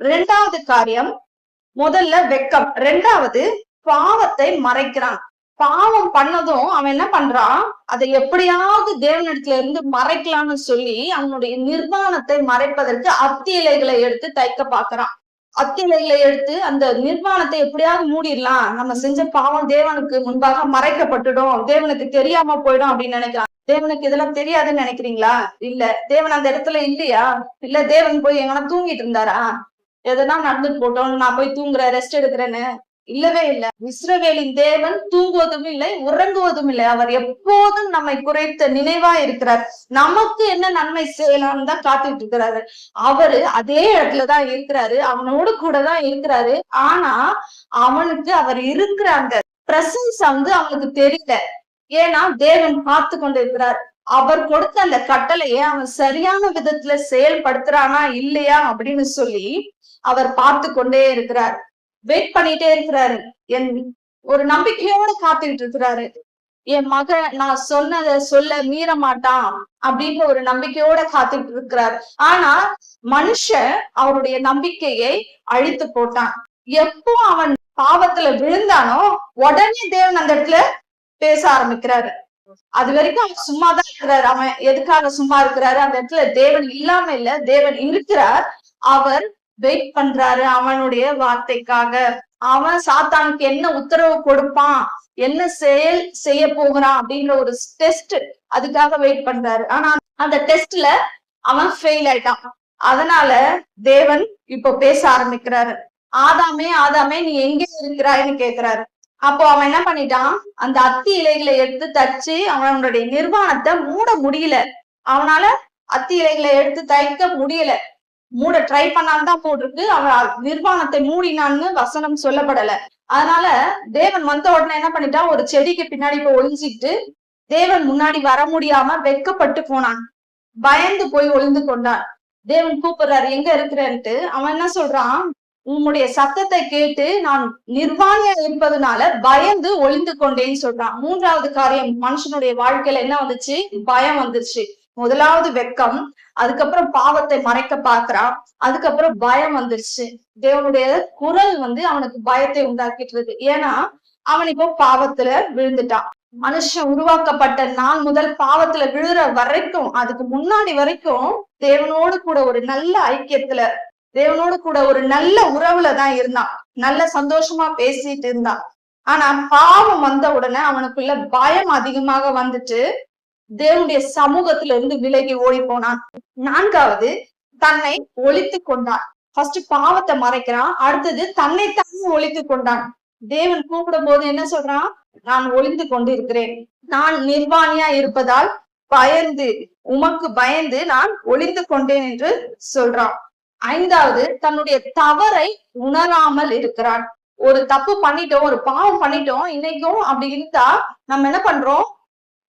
ரெண்டாவது காரியம் முதல்ல வெக்கம். ரெண்டாவது பாவத்தை மறைக்கிறான். பாவம் பண்ணதும் அவன் என்ன பண்றான்? அதை எப்படியாவது தேவனிடத்துல இருந்து மறைக்கலாம்னு சொல்லி அவனுடைய நிர்வாணத்தை மறைப்பதற்கு அத்தி இலைகளை எடுத்து தைக்க பாக்குறான் அத்திலைகளை எடுத்து அந்த நிர்வாணத்தை எப்படியாவது மூடிடலாம். நம்ம செஞ்ச பாவம் தேவனுக்கு முன்பாக மறைக்கப்பட்டுடும். தேவனுக்கு தெரியாம போயிடும் அப்படின்னு நினைக்கிறான் தேவனுக்கு இதெல்லாம் தெரியாதுன்னு நினைக்கிறீங்களா? இல்ல. தேவன் அந்த இடத்துல இல்லையா? இல்ல தேவன் போய் எங்கன்னா தூங்கிட்டு இருந்தாரா? எதனா நடந்துட்டு போட்டோம். நான் போய் தூங்குறேன் ரெஸ்ட் எடுக்கிறேன்னு. இல்லவே இல்ல. இஸ்ரவேலின் தேவன் தூங்குவதும் இல்லை உறங்குவதும் இல்லை. அவர் எப்போதும் நம்மை குறைத்த நினைவா இருக்கிறார். நமக்கு என்ன நன்மை செய்யலாம்னு தான் காத்துட்டு இருக்கிறாரு. அவரு அதே இடத்துலதான் இருக்கிறாரு. அவனோடு கூட தான் இருக்கிறாரு. ஆனா அவனுக்கு அவர் இருக்கிற அந்த பிரசன்ஸ் வந்து அவனுக்கு தெரியல. ஏன்னா தேவன் பார்த்து கொண்டு இருக்கிறார் அவர் கொடுத்த அந்த கட்டளையை அவன் சரியான விதத்துல செயல்படுத்துறானா இல்லையா அப்படின்னு சொல்லி அவர் பார்த்து கொண்டே இருக்கிறார். வெயிட் பண்ணிட்டே இருக்கிறாரு. என் ஒரு நம்பிக்கையோட காத்துக்கிட்டு இருக்கிறாரு. என் மகன் நான் சொன்னதை சொல்ல மீற மாட்டான் அப்படின்ற ஒரு நம்பிக்கையோட காத்துக்கிட்டு இருக்கிறார். ஆனா மனுஷன் அவருடைய நம்பிக்கையை அழித்து போட்டான். எப்போ அவன் பாவத்துல விழுந்தானோ உடனே தேவன் அந்த இடத்துல பேச ஆரம்பிக்கிறாரு. அது வரைக்கும் அவன் சும்மா தான் இருக்கிறாரு. அவன் எதுக்காக சும்மா இருக்கிறாரு? அந்த இடத்துல தேவன் இல்லாம இல்ல. தேவன் இருக்கிறார். அவர் வெயிட் பண்றாரு அவனுடைய வார்த்தைக்காக. அவன் சாத்தானுக்கு என்ன உத்தரவு கொடுப்பான்? என்ன செயல் செய்ய போகிறான் அப்படின்ற ஒரு டெஸ்ட் அதுக்காக வெயிட் பண்றாரு. ஆனா அந்த டெஸ்ட்ல அவன் ஃபெயில் ஆயிட்டான். அதனால தேவன் இப்போ பேச ஆரம்பிக்கிறாரு. ஆதாமே ஆதாமே நீ எங்க இருக்கிறாய்ன்னு கேக்குறாரு. அப்போ அவன் என்ன பண்ணிட்டான்? அந்த அத்தி இலைகளை எடுத்து தச்சு அவனுடைய நிர்வாணத்தை மூட முடியல. அவனால அத்தி இலைகளை எடுத்து தைக்க முடியல. மூட ட்ரை பண்ணான்னு தான் போட்டிருக்கு அவன் நிர்வாணத்தை மூடினான்னு வசனம் சொல்லப்படல. அதனால தேவன் வந்த உடனே என்ன பண்ணிட்டான் ஒரு செடிக்கு பின்னாடி போய் ஒளிஞ்சிட்டு தேவன் முன்னாடி வர முடியாம வெட்கப்பட்டு போனான். பயந்து போய் ஒளிந்து கொண்டான். தேவன் கூப்பிடுறாரு எங்க இருக்கிறன்ட்டு? அவன் என்ன சொல்றான்? உம்முடைய சத்தத்தை கேட்டு நான் நிர்வாணியா இருப்பதுனால பயந்து ஒளிந்து கொண்டேன்னு சொல்றான். மூன்றாவது காரியம் மனுஷனுடைய வாழ்க்கையில என்ன வந்துச்சு? பயம் வந்துருச்சு முதலாவது வெக்கம் அதுக்கப்புறம் பாவத்தை மறைக்க பாக்குறான் அதுக்கப்புறம் பயம் வந்துருச்சு. தேவனுடைய குரல் வந்து அவனுக்கு பயத்தை உண்டாக்கிட்டு இருக்கு. ஏன்னா அவன் இப்போ பாவத்துல விழுந்துட்டான். மனுஷன் உருவாக்கப்பட்ட நாள் முதல் பாவத்துல விழுற வரைக்கும் அதுக்கு முன்னாடி வரைக்கும் தேவனோடு கூட ஒரு நல்ல ஐக்கியத்துல தேவனோடு கூட ஒரு நல்ல உறவுல தான் இருந்தான். நல்ல சந்தோஷமா பேசிட்டு இருந்தான். ஆனா பாவம் வந்த உடனே அவனுக்குள்ள பயம் அதிகமாக வந்துட்டு தேவனுடைய சமூகத்துல இருந்து விலகி ஓடி போனான். நான்காவது தன்னை ஒழித்து கொண்டான். ஃபர்ஸ்ட் பாவத்தை மறைக்கிறான். அடுத்தது தன்னை தானே ஒழித்து கொண்டான். தேவன் கூப்பிடும் போது என்ன சொல்றான்? நான் ஒளிந்து கொண்டு இருக்கிறேன் நான் நிர்வாணியா இருப்பதால் பயந்து உமக்கு பயந்து நான் ஒளிந்து கொண்டேன் என்று சொல்றான். ஐந்தாவது தன்னுடைய தவறை உணராமல் இருக்கிறான். ஒரு தப்பு பண்ணிட்டோம் ஒரு பாவம் பண்ணிட்டோம் இன்னைக்கும் அப்படி இருந்தா நம்ம என்ன பண்றோம்?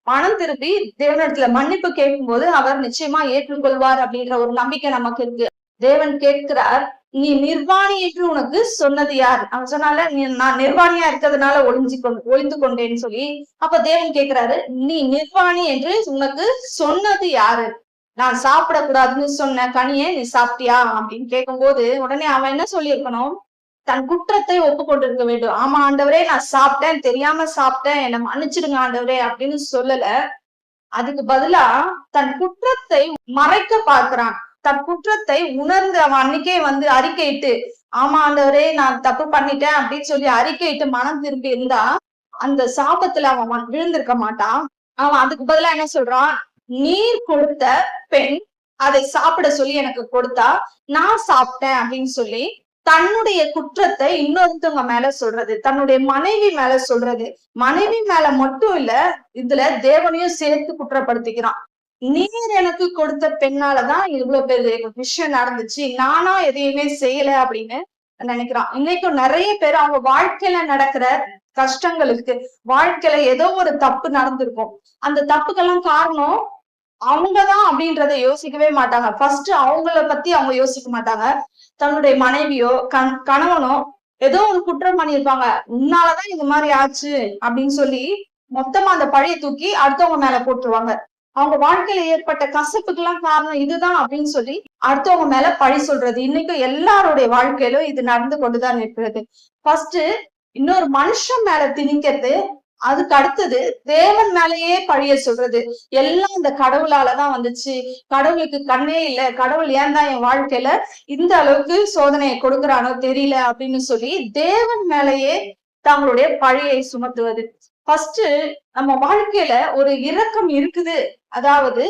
மனம் திருப்பி தேவனிடத்துல மன்னிப்பு கேட்கும் போது அவர் நிச்சயமா ஏற்றுக்கொள்வார் அப்படின்ற ஒரு நம்பிக்கை நமக்கு இருக்கு. தேவன் கேட்கிறார் நீ நிர்வாணி என்று உனக்கு சொன்னது யார்? அவன் சொன்னால நீ நான் நிர்வாணியா இருக்கிறதுனால ஒளிஞ்சு ஒளிந்து கொண்டேன்னு சொல்லி. அப்ப தேவன் கேட்கிறாரு நீ நிர்வாணி என்று உனக்கு சொன்னது யாரு? நான் சாப்பிடக்கூடாதுன்னு சொன்ன கனியை நீ சாப்பிட்டியா? அப்படின்னு கேட்கும் போது உடனே அவன் என்ன சொல்லியிருக்கணும்? தன் குற்றத்தை ஒப்புக்கொண்டிருக்க வேண்டும். ஆமா ஆண்டவரே நான் சாப்பிட்டேன். தெரியாம சாப்பிட்டேன். என்னை மன்னிச்சிடுங்க ஆண்டவரே அப்படின்னு சொல்லல. அதுக்கு பதிலா தன் குற்றத்தை மறைக்க பார்க்கிறான். தன் குற்றத்தை உணர்ந்து அவன் அன்னைக்கே வந்து அறிக்கையிட்டு ஆமா ஆண்டவரே நான் தப்பு பண்ணிட்டேன் அப்படின்னு சொல்லி அறிக்கையிட்டு மனம் திரும்பி இருந்தா அந்த சாபத்துல அவன் விழுந்திருக்க மாட்டான். அவன் அதுக்கு பதிலா என்ன சொல்றான்? நீர் கொடுத்த பெண் அதை சாப்பிட சொல்லி எனக்கு கொடுத்தா நான் சாப்பிட்டேன் அப்படின்னு சொல்லி தன்னுடைய குற்றத்தை இன்னொருத்தவங்க மேல சொல்றது தன்னுடைய மனைவி மேல சொல்றது. மனைவி மேல மட்டும் இல்ல இதுல தேவனையும் சேர்த்து குற்றப்படுத்திக்கிறான். நீர் எனக்கு கொடுத்த பெண்ணாலதான் இவ்வளவு பெரிய விஷயம் நடந்துச்சு. நானா எதையுமே செய்யல அப்படின்னு நினைக்கிறான். இன்னைக்கும் நிறைய பேர் அவங்க வாழ்க்கையில நடக்கிற கஷ்டங்களுக்கு வாழ்க்கையில ஏதோ ஒரு தப்பு நடந்திருக்கும். அந்த தப்புக்கெல்லாம் காரணம் அவங்கதான் அப்படின்றத யோசிக்கவே மாட்டாங்க. ஃபர்ஸ்ட் அவங்கள பத்தி அவங்க யோசிக்க மாட்டாங்க. தன்னுடைய மனைவியோ கண் கணவனோ ஏதோ ஒரு குற்றம் பண்ணியிருப்பாங்க. உன்னாலதான் இது மாதிரி ஆச்சு அப்படின்னு சொல்லி மொத்தமா அந்த பழைய தூக்கி அடுத்தவங்க மேல போட்டுருவாங்க. அவங்க வாழ்க்கையில ஏற்பட்ட கசப்புக்கெல்லாம் காரணம் இதுதான் அப்படின்னு சொல்லி அடுத்தவங்க மேல பழி சொல்றது. இன்னைக்கும் எல்லாருடைய வாழ்க்கையிலும் இது நடந்து கொண்டுதான் இருக்கிறது. ஃபர்ஸ்ட் இன்னொரு மனுஷன் மேல திணிக்கிறது அதுக்கு அடுத்தது தேவன் மேலேயே பழிய சொல்றது. எல்லாம் இந்த கடவுளாலதான் வந்துச்சு. கடவுளுக்கு கண்ணே இல்ல. கடவுள் ஏன் தான் என் வாழ்க்கையில இந்த அளவுக்கு சோதனையை கொடுக்கறானோ தெரியல அப்படின்னு சொல்லி தேவன் மேலேயே தங்களுடைய பழியை சுமத்துவது. ஃபர்ஸ்ட் நம்ம வாழ்க்கையில ஒரு இரக்கம் இருக்குது. அதாவது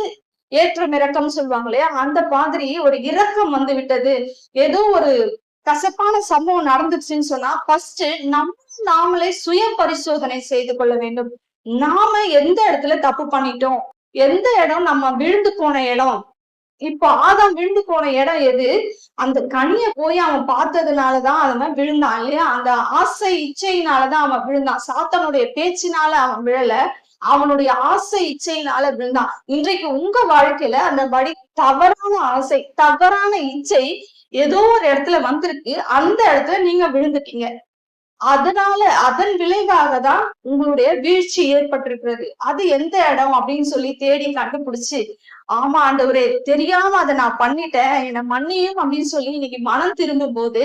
ஏற்றம் இறக்கம் சொல்லுவாங்க இல்லையா? அந்த மாதிரி ஒரு இரக்கம் வந்து விட்டது. ஏதோ ஒரு கசப்பான சம்பவம் நடந்துச்சுன்னு சொன்னா ஃபர்ஸ்ட் நம்ம நாமளே சுய பரிசோதனை செய்து கொள்ள வேண்டும். நாம எந்த இடத்துல தப்பு பண்ணிட்டோம்? எந்த இடம் நம்ம விழுந்து போன இடம்? இப்போ ஆதாம் விழுந்து போன இடம் எது? அந்த கனிய போய் அவன் பார்த்ததுனாலதான் அவன் விழுந்தான் இல்லையா? அந்த ஆசை இச்சையினாலதான் அவன் விழுந்தான். சாத்தனுடைய பேச்சினால அவன் விழல அவனுடைய ஆசை இச்சையினால விழுந்தான். இன்றைக்கு உங்க வாழ்க்கையில அந்த படி தவறான ஆசை தவறான இச்சை ஏதோ ஒரு இடத்துல வந்திருக்கு. அந்த இடத்துல நீங்க விழுந்துட்டீங்க. அதனால அதன் விளைவாக தான் உங்களுடைய வீழ்ச்சி ஏற்பட்டிருக்கிறது. அது எந்த இடம் அப்படின்னு சொல்லி தேடி கண்டுபிடிச்சு ஆமா ஆண்டவரே தெரியாம அதை நான் பண்ணிட்டேன். என்னை மன்னியும் அப்படின்னு சொல்லி இன்னைக்கு மனம் திரும்பும் போது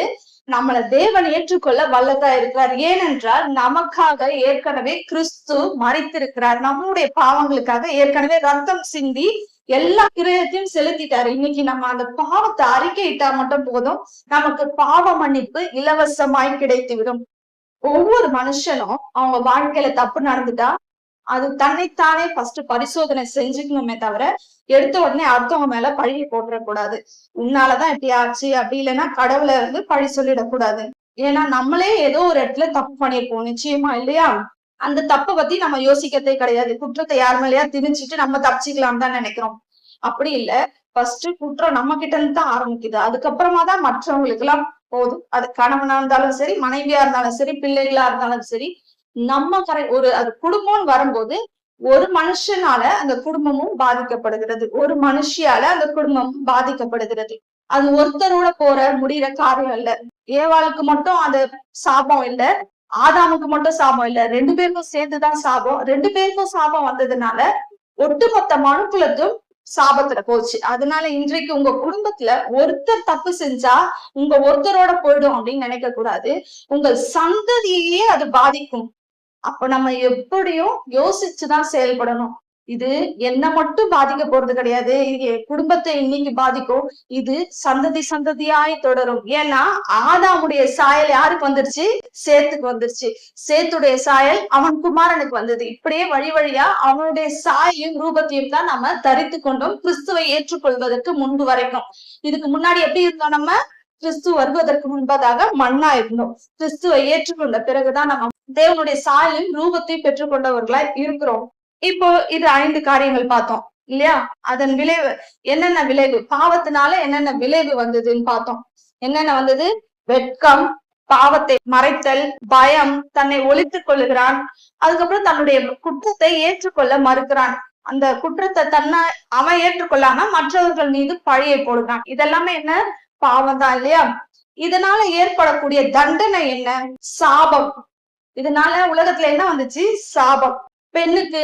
நம்மளை தேவன் ஏற்றுக்கொள்ள வல்லதா இருக்கிறார். ஏனென்றால் நமக்காக ஏற்கனவே கிறிஸ்து மறைத்திருக்கிறார் நம்முடைய பாவங்களுக்காக ஏற்கனவே ரத்தம் சிந்தி எல்லா கிரயத்தையும் செலுத்திட்டாரு. இன்னைக்கு நம்ம அந்த பாவத்தை அறிக்கையிட்டா மட்டும் போதும். நமக்கு பாவ மன்னிப்பு இலவசமாய் கிடைத்துவிடும். ஒவ்வொரு மனுஷனும் அவங்க வாழ்க்கையில தப்பு நடந்துட்டா அது தன்னைத்தானே ஃபர்ஸ்ட் பரிசோதனை செஞ்சுக்கணுமே தவிர எடுத்த உடனே அடுத்தவங்க மேல பழியை போட்டுறக்கூடாது. உன்னாலதான் இப்படி ஆச்சு அப்படி இல்லைன்னா கடவுளை வந்து பழி சொல்லிடக்கூடாது. ஏன்னா நம்மளே ஏதோ ஒரு இடத்துல தப்பு பண்ணியிருப்போம் நிச்சயமா இல்லையா? அந்த தப்பை பத்தி நம்ம யோசிக்கிறதே கிடையாது. குற்றத்தை யார் மேலேயா திணிச்சிட்டு நம்ம தப்பிச்சிக்கலாம் தான் நினைக்கிறோம். அப்படி இல்ல. ஃபர்ஸ்ட் குற்றம் நம்ம கிட்ட இருந்து தான் ஆரம்பிக்குது. அதுக்கப்புறமா தான் மற்றவங்களுக்கு எல்லாம் போதும். அது கணவனா இருந்தாலும் சரி மனைவியா இருந்தாலும் சரி பிள்ளைகளா இருந்தாலும் சரி நம்ம கரை ஒரு அது குடும்பம்னு வரும்போது ஒரு மனுஷனால அந்த குடும்பமும் பாதிக்கப்படுகிறது. ஒரு மனுஷியால அந்த குடும்பம் பாதிக்கப்படுகிறது. அது ஒருத்தரோட போற முடிகிற காரியம் இல்ல. ஏவாளுக்கு மட்டும் அந்த சாபம் இல்ல. ஆதாமுக்கு மட்டும் சாபம் இல்ல. ரெண்டு பேருக்கும் சேர்ந்துதான் சாபம். ரெண்டு பேருக்கும் சாபம் வந்ததுனால ஒட்டுமொத்த மனுக்குலத்தும் சாபத்துல போச்சு. அதனால இன்றைக்கு உங்க குடும்பத்துல ஒருத்தர் தப்பு செஞ்சா உங்க ஒருத்தரோட போயிடும் அப்படின்னு நினைக்க கூடாது. உங்க சந்ததியையே அது பாதிக்கும். அப்ப நம்ம எப்படியும் யோசிச்சுதான் செயல்படணும். இது என்ன மட்டும் பாதிக்க போறது கிடையாது. குடும்பத்தை இன்னைக்கு பாதிக்கும். இது சந்ததி சந்ததியாய் தொடரும். ஏன்னா ஆதாமுடைய சாயல் யாருக்கு வந்துருச்சு? சேத்துக்கு வந்துருச்சு. சேத்துடைய சாயல் அவன் குமாரனுக்கு வந்தது. இப்படியே வழி வழியா அவனுடைய சாயையும் ரூபத்தையும் தான் நம்ம தரித்து கொண்டோம். கிறிஸ்துவை ஏற்றுக்கொள்வதற்கு முன்பு வரைக்கும். இதுக்கு முன்னாடி எப்படி இருந்தோம் நம்ம? கிறிஸ்து வருவதற்கு முன்பதாக மண்ணா இருந்தோம். கிறிஸ்துவை ஏற்றுக்கொண்ட பிறகுதான் நம்ம தேவனுடைய சாயலையும் ரூபத்தையும் பெற்றுக்கொண்டவர்களா இருக்கிறோம். இப்போ இது ஐந்து காரியங்கள் பார்த்தோம் இல்லையா? அதன் விளைவு என்னென்ன விளைவு? பாவத்தினால என்னென்ன விளைவு வந்ததுன்னு பார்த்தோம். என்னென்ன வந்தது? வெட்கம் பாவத்தை மறைத்தல் பயம் தன்னை ஒழித்துக் கொள்ளுகிறான். அதுக்கப்புறம் தன்னுடைய குற்றத்தை ஏற்றுக்கொள்ள மறுக்கிறான். அந்த குற்றத்தை தன்னை அவன் ஏற்றுக்கொள்ளாம மற்றவர்கள் மீது பழியை போடுகிறான். இதெல்லாமே என்ன? பாவம் தான் இல்லையா? இதனால ஏற்படக்கூடிய தண்டனை என்ன? சாபம். இதனால உலகத்துல என்ன வந்துச்சு? சாபம். பெண்ணுக்கு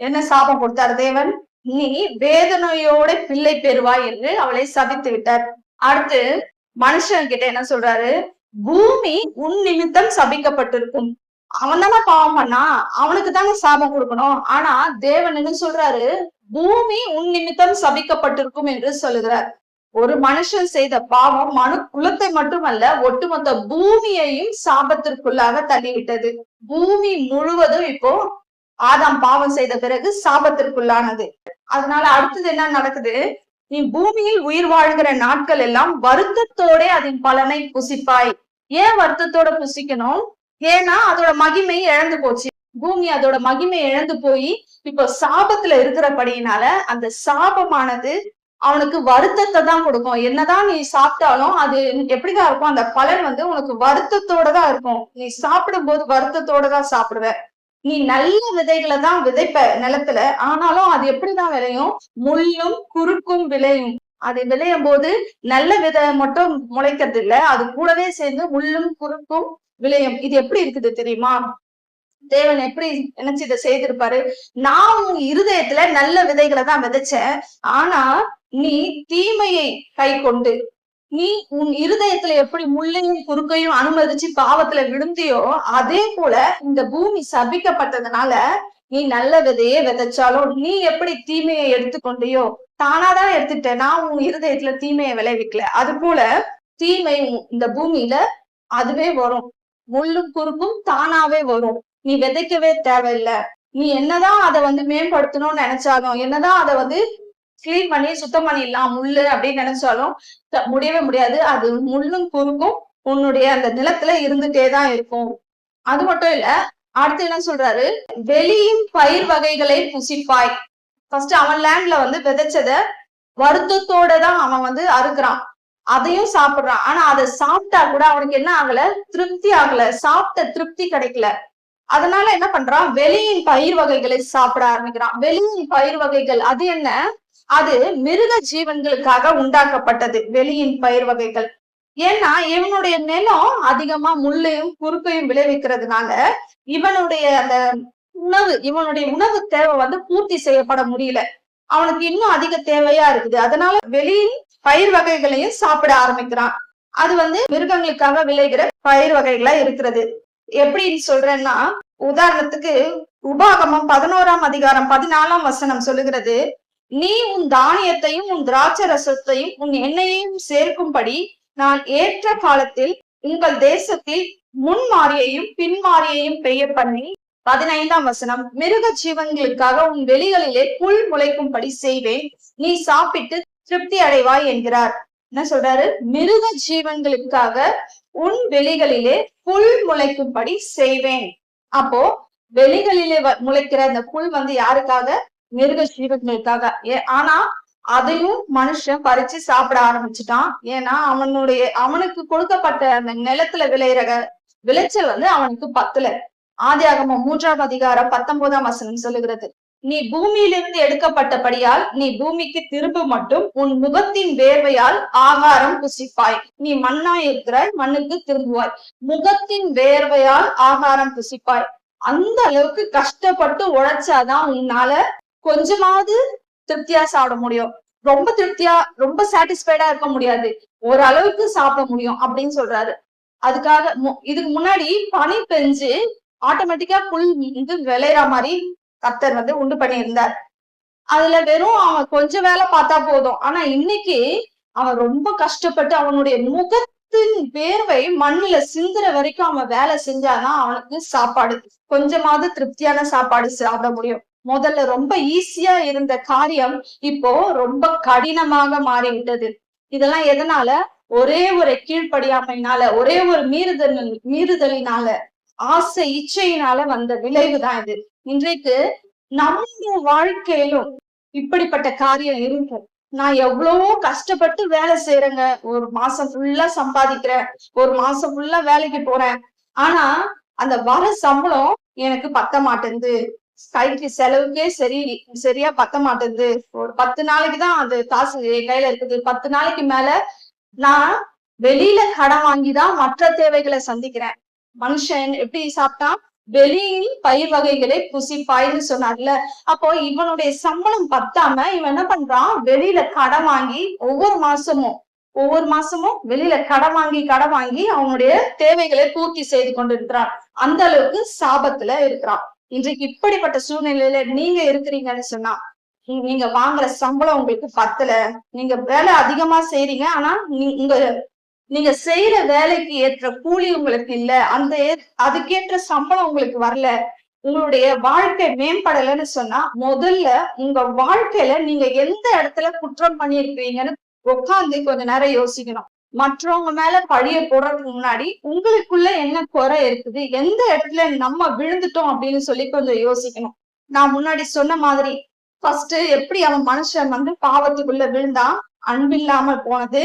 என்ன சாபம் கொடுத்தார் தேவன்? நீ வேதனையோட பிள்ளை பெறுவாய் என்று அவளை சபித்து விட்டார். அடுத்து மனுஷன் கிட்ட என்ன சொல்றாரு? பூமி உன் நிமித்தம் சபிக்கப்பட்டிருக்கும். அவன் தானே பாவம் பண்ணா? அவனுக்கு தாங்க சாபம் கொடுக்கணும். ஆனா தேவன் என்ன சொல்றாரு? பூமி உன் நிமித்தம் சபிக்கப்பட்டிருக்கும் என்று சொல்லுகிறார். ஒரு மனுஷன் செய்த பாவம் மனு குலத்தை மட்டுமல்ல ஒட்டுமொத்த பூமியையும் சாபத்திற்குள்ளாக தள்ளிவிட்டது. பூமி முழுவதும் இப்போ ஆதாம் பாவம் செய்த பிறகு சாபத்திற்குள்ளானது. அதனால அடுத்தது என்ன நடக்குது? நீ பூமியில் உயிர் வாழ்கிற நாட்கள் எல்லாம் வருத்தத்தோட அதன் பலனை புசிப்பாய். ஏன் வருத்தத்தோட புசிக்கணும்? ஏன்னா அதோட மகிமை இழந்து போச்சு. பூமி அதோட மகிமை இழந்து போய் இப்போ சாபத்துல இருக்கிறபடியினால அந்த சாபமானது அவனுக்கு வருத்தத்தை தான் கொடுக்கும். என்னதான் நீ சாப்பிட்டாலும் அது எப்படிதான் இருக்கும்? அந்த பலன் வந்து உனக்கு வருத்தத்தோட தான் இருக்கும். நீ சாப்பிடும் போது வருத்தத்தோட தான் சாப்பிடுவ. நீ நல்ல விதைகளை தான் விதைப்ப நிலத்துல. ஆனாலும் அது எப்படிதான் விளையும்? முள்ளும் குறுக்கும் விளையும். அது விளையும் போது நல்ல விதை மட்டும் முளைக்கிறது இல்ல. அது கூடவே சேர்ந்து முள்ளும் குறுக்கும் விளையும். இது எப்படி இருக்குது தெரியுமா? தேவன் எப்படி நினைச்சு இதை செய்திருப்பாரு? நான் உன் இருதயத்துல நல்ல விதைகளை தான் விதைச்சேன். ஆனா நீ தீமையை கை கொண்டு நீ உன் இருதயத்துல எப்படி முள்ளையும் குறுக்கையும் அனுமதிச்சு பாவத்துல விழுந்தியோ அதே போல இந்த பூமி சபிக்கப்பட்டதுனால நீ நல்ல விதையே விதைச்சாலும் நீ எப்படி தீமையை எடுத்துக்கொண்டியோ தானாதான் எடுத்துட்ட நான் உன் இருதயத்துல தீமையை விளைவிக்கல. அது போல தீமை இந்த பூமியில அதுவே வரும். முள்ளும் குறுக்கும் தானாவே வரும். நீ விதைக்கவே தேவையில்ல. நீ என்னதான் அதை வந்து மேம்படுத்தணும்னு நினைச்சாலும் என்னதான் அதை வந்து கிளீன் பண்ணி சுத்தம் பண்ணிடலாம். முள்ளு அப்படின்னு நினைச்சாலும் முடியவே முடியாது. அது முள்ளும் குறுக்கும் உன்னுடைய அந்த நிலத்துல இருந்துட்டே தான் இருக்கும். அது மட்டும் இல்ல அடுத்து என்ன சொல்றாரு? வெளியின் பயிர் வகைகளை புசிப்பாய். ஃபர்ஸ்ட் அவன் லேண்ட்ல வந்து விதைச்சத வருத்தத்தோட தான் அவன் வந்து அறுக்குறான். அதையும் சாப்பிடுறான். ஆனா அதை சாப்பிட்டா கூட அவனுக்கு என்ன ஆகல? திருப்தி ஆகல. சாப்பிட்ட திருப்தி கிடைக்கல. அதனால என்ன பண்றான்? வெளியின் பயிர் வகைகளை சாப்பிட ஆரம்பிக்கிறான். வெளியின் பயிர் வகைகள் அது என்ன? அது மிருக ஜீவன்களுக்காக உண்டாக்கப்பட்டது வெளியின் பயிர் வகைகள். ஏன்னா இவனுடைய நிலம் அதிகமா முள்ளையும் குறுக்கையும் விளைவிக்கிறதுனால இவனுடைய அந்த உணவு இவனுடைய உணவு தேவை வந்து பூர்த்தி செய்யப்பட முடியல. அவனுக்கு இன்னும் அதிக தேவையா இருக்குது. அதனால வெளியின் பயிர் வகைகளையும் சாப்பிட ஆரம்பிக்கிறான். அது வந்து மிருகங்களுக்காக விளைகிற பயிர் வகைகளா இருக்கிறது. எப்படின்னு சொல்றேன்னா உதாரணத்துக்கு உபாகமம் பதினோராம் அதிகாரம் பதினாலாம் வசனம் சொல்லுகிறது நீ உன் தானியத்தையும் உன் திராட்சை ரசத்தையும் உன் எண்ணெயையும் சேர்க்கும்படி நான் ஏற்ற காலத்தில் உங்கள் தேசத்தில் முன்மாரியையும் பின்மாரியையும் பெய்ய பண்ணி பதினைந்தாம் வசனம் மிருக ஜீவன்களுக்காக உன் வெளிகளிலே புல் முளைக்கும்படி செய்வேன். நீ சாப்பிட்டு திருப்தி அடைவாய் என்கிறார். என்ன சொல்றாரு? மிருக ஜீவன்களுக்காக உன் வெளிகளிலே புல் முளைக்கும்படி செய்வேன். அப்போ வெளிகளிலே வ- முளைக்கிற அந்த புல் வந்து யாருக்காக? மிருக ஜீவங்களுக்காக ஏ ஆனா அதையும் மனுஷன் பறிச்சு சாப்பிட ஆரம்பிச்சுட்டான். ஏன்னா அவனுடைய அவனுக்கு கொடுக்கப்பட்ட அந்த நிலத்துல விளையிற விளைச்சல் வந்து அவனுக்கு பத்தல. ஆதியாகமம் மூன்றாம் அதிகாரம் பத்தொன்பதாம் வசனம் சொல்லுகிறது. நீ பூமியிலிருந்து எடுக்கப்பட்டபடியால் நீ பூமிக்கு திரும்ப மட்டும் உன் முகத்தின் வேர்வையால் ஆகாரம் புசிப்பாய். நீ மண்ணா இருக்கிறாய் மண்ணுக்கு திரும்புவாய். முகத்தின் வேர்வையால் ஆகாரம் புசிப்பாய். அந்த அளவுக்கு கஷ்டப்பட்டு உழைச்சாதான் உன்னால கொஞ்சமாவது திருப்தியா சாப்பிட முடியும். ரொம்ப திருப்தியா ரொம்ப சாட்டிஸ்ஃபைடா இருக்க முடியாது. ஓரளவுக்கு சாப்பிட முடியும் அப்படின்னு சொல்றாரு. அதுக்காக மு- இதுக்கு முன்னாடி பனி பெஞ்சு ஆட்டோமேட்டிக்கா புல் வந்து விளையிற மாதிரி கத்தர் வந்து உண்டு பண்ணியிருந்தார். அதுல வெறும் அவன் கொஞ்சம் வேலை பார்த்தா போதும். ஆனா இன்னைக்கு அவன் ரொம்ப கஷ்டப்பட்டு அவனுடைய முகத்தின் வேர்வை மண்ணுல சிந்துற வரைக்கும் அவன் வேலை செஞ்சாதான் அவனுக்கு சாப்பாடு கொஞ்சமாவது திருப்தியான சாப்பாடு சாப்பிட முடியும். முதல்ல ரொம்ப ஈஸியா இருந்த காரியம் இப்போ ரொம்ப கடினமாக மாறிவிட்டது. இதெல்லாம் எதனால? ஒரே ஒரு கீழ்ப்படியாமையினால ஒரே ஒரு மீறுதல் மீறுதலினால ஆசை இச்சையினால வந்த விளைவுதான் இது. இன்றைக்கு நம்ம வாழ்க்கையிலும் இப்படிப்பட்ட காரியம் இருக்கும் நான் எவ்வளவோ கஷ்டப்பட்டு வேலை செய்யறேங்க ஒரு மாசம் ஃபுல்லா சம்பாதிக்கிறேன். ஒரு மாசம் ஃபுல்லா வேலைக்கு போறேன். ஆனா அந்த வர சம்பளம் எனக்கு பத்த மாட்டேங்குது. கைக்கு செலவுக்கே சரி சரியா பத்த மாட்டேங்குது. ஒரு பத்து நாளைக்கு தான் அது காசு என் கையில இருக்குது. பத்து நாளைக்கு மேல நான் வெளியில கடன் வாங்கிதான் மற்ற தேவைகளை சந்திக்கிறேன். மனுஷன் எப்படி சாப்பிட்டான் வெளியில் பயிர் வகைகளை புசிப்பாய்ன்னு சொன்னார்ல. அப்போ இவனுடைய சம்பளம் பத்தாம இவன் என்ன பண்றான்? வெளியில கடன் வாங்கி ஒவ்வொரு மாசமும் ஒவ்வொரு மாசமும் வெளியில கடன் வாங்கி கடன் வாங்கி அவனுடைய தேவைகளை பூர்த்தி செய்து கொண்டிருக்கிறான். அந்த அளவுக்கு சாபத்துல இருக்கிறான். இன்றைக்கு இப்படிப்பட்ட சூழ்நிலையில நீங்க இருக்கிறீங்கன்னு சொன்னா நீங்க வாங்குற சம்பளம் உங்களுக்கு பத்தல. நீங்க வேலை அதிகமா செய்றீங்க ஆனா உங்க நீங்க செய்யற வேலைக்கு ஏற்ற கூலி உங்களுக்கு இல்ல. அந்த அதுக்கேற்ற சம்பளம் உங்களுக்கு வரல. உங்களுடைய வாழ்க்கை மேம்படலைன்னு சொன்னா முதல்ல உங்க வாழ்க்கையில நீங்க எந்த இடத்துல குற்றம் பண்ணியிருக்கீங்கன்னு உட்காந்து கொஞ்ச நேரம் யோசிக்கணும். மற்றவங்க மேல பழிய போடுறதுக்கு முன்னாடி உங்களுக்குள்ள என்ன குறை இருக்குது? எந்த இடத்துல நம்ம விழுந்துட்டோம் அப்படின்னு சொல்லி கொஞ்சம் யோசிக்கணும். நான் முன்னாடி சொன்ன மாதிரி ஃபர்ஸ்ட் எப்படி அவன் மனுஷன் வந்து பாவத்துக்குள்ள விழுந்தான்? அன்பில்லாம போனது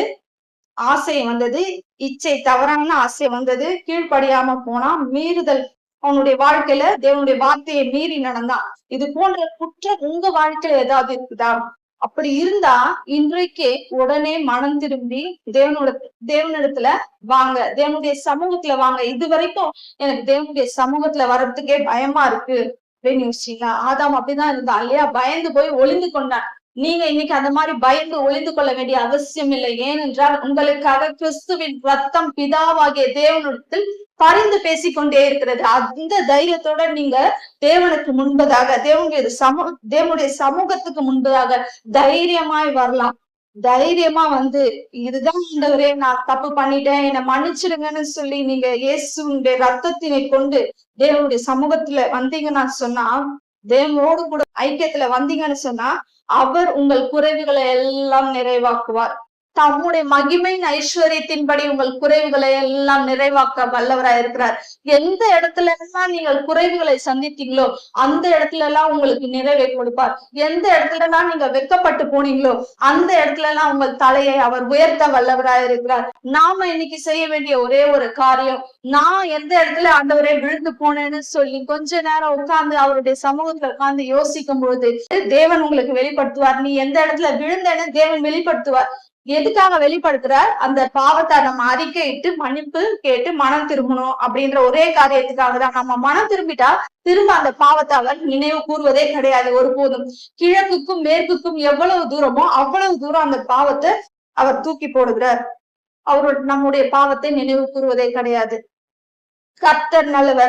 ஆசை வந்தது இச்சை தவறான ஆசை வந்தது கீழ்ப்படியாம போனா மீறுதல். அவனுடைய வாழ்க்கையில தேவனுடைய வார்த்தையை மீறி நடந்தான். இது போன்ற குற்றம் உங்க வாழ்க்கையில ஏதாவது இருக்குதா? அப்படி இருந்தா இன்றைக்கே உடனே மனம் திரும்பி தேவனோட தேவனிடத்துல வாங்க. தேவனுடைய சமூகத்துல வாங்க. இது வரைக்கும் எனக்கு தேவனுடைய சமூகத்துல வர்றதுக்கே பயமா இருக்கு அப்படின்னு யோசிச்சீங்களா? ஆதாம் அப்படிதான் இருந்தான் இல்லையா? பயந்து போய் ஒளிந்து கொண்டான். நீங்க இன்னைக்கு அந்த மாதிரி பயந்து ஒளிந்து கொள்ள வேண்டிய அவசியம் இல்லை. ஏனென்றால் உங்களுக்காக கிறிஸ்துவின் ரத்தம் பிதாவாகிய தேவனிடத்தில் பரிந்து பேசிக்கொண்டே இருக்கிறது. அந்த தைரியத்தோட நீங்க தேவனுக்கு முன்பதாக தேவனுடைய சமூ தேவனுடைய சமூகத்துக்கு முன்பதாக தைரியமாய் வரலாம். தைரியமா வந்து இதுதான் ஆண்டவரே நான் தப்பு பண்ணிட்டேன். என்னை மன்னிச்சிடுங்கன்னு சொல்லி நீங்க இயேசுடைய ரத்தத்தினை கொண்டு தேவனுடைய சமூகத்துல வந்தீங்கன்னா சொன்னா தேவனோடு கூட ஐக்கியத்துல வந்தீங்கன்னு சொன்னா அவர் உங்கள் குறைவுகளை எல்லாம் நிறைவாக்குவார். தம்முடைய மகிமையின் ஐஸ்வர்யத்தின்படி உங்கள் குறைவுகளை எல்லாம் நிறைவாக்க வல்லவராய் இருக்கிறார். எந்த இடத்துல எல்லாம் நீங்கள் குறைவுகளை சந்தித்தீங்களோ அந்த இடத்துல எல்லாம் உங்களுக்கு நிறைவை கொடுப்பார். எந்த இடத்துல எல்லாம் நீங்க வெக்கப்பட்டு போனீங்களோ அந்த இடத்துல எல்லாம் உங்கள் தலையை அவர் உயர்த்த வல்லவராய் இருக்கிறார். நாம இன்னைக்கு செய்ய வேண்டிய ஒரே ஒரு காரியம் நான் எந்த இடத்துல ஆண்டவரை விழுந்து போனேன்னு சொல்லி கொஞ்ச நேரம் உட்கார்ந்து அவருடைய சமூகத்துல உட்கார்ந்து யோசிக்கும் பொழுது தேவன் உங்களுக்கு வெளிப்படுத்துவார். நீ எந்த இடத்துல விழுந்தேன்னு தேவன் வெளிப்படுத்துவார். எதுக்காக வெளிப்படுத்துறார்? அந்த பாவத்தை நம்ம அறிக்கையிட்டு மன்னிப்பு கேட்டு மனம் திரும்பணும் அப்படின்ற ஒரே காரியத்துக்காக தான் நம்ம மனம் திரும்பிட்டா திரும்ப அந்த பாவத்தை அவர் நினைவு கூறுவதே கிடையாது ஒருபோதும். கிழக்குக்கும் மேற்குக்கும் எவ்வளவு தூரமோ அவ்வளவு தூரம் அந்த பாவத்தை அவர் தூக்கி போடுகிறார். அவரோட நம்முடைய பாவத்தை நினைவு கூறுவதே கிடையாது. கர்த்தர் நல்லவர்.